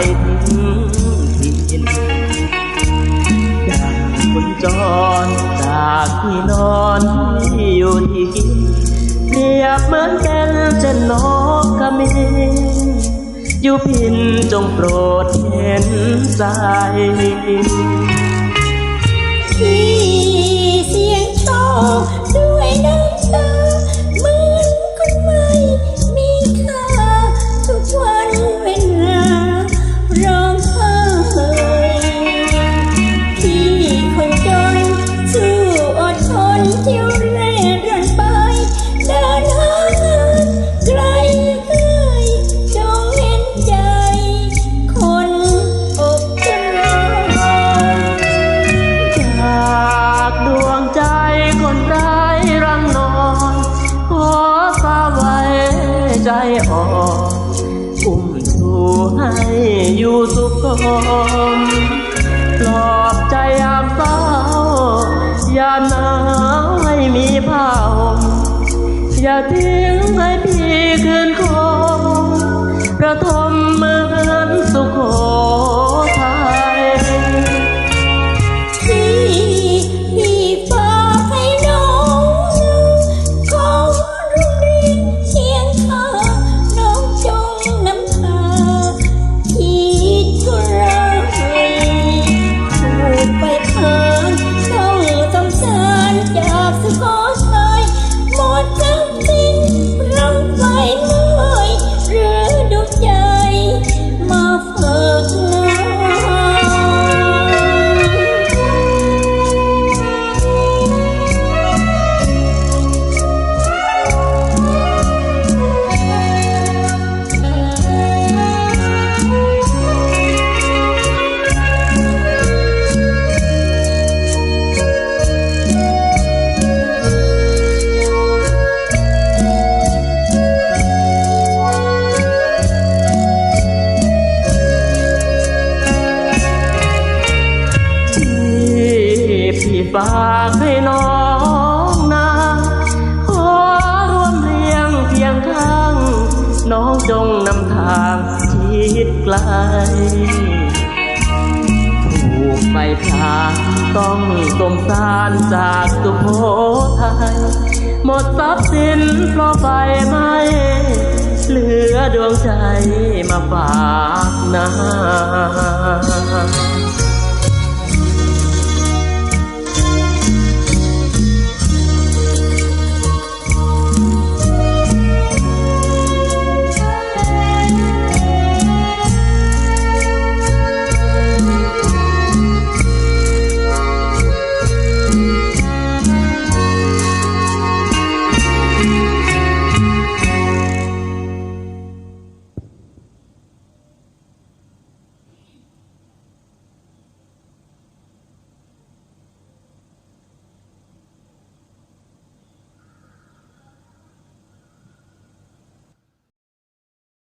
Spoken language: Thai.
ทิ้งถิ่นจากคนจรจากที่นอนที่อยู่ที่กินเปรียบเหมือนแก้วจะนกกระเมนอยู่พินจงโปรดเห็นใจที่ สุขมปลอบใจยามเศร้า อย่าหนาวให้มีผ้าห่มอย่าทิ้ง ฝากให้น้องนาขอร่วมเรียงเพียงข้าง น้องจงนำทางชิดไกล ถูกไปทาต้องสมสารจากสุโขทัยหมดทรัพย์สินเพราะไฟไหม้เหลือดวงใจมาฝากนา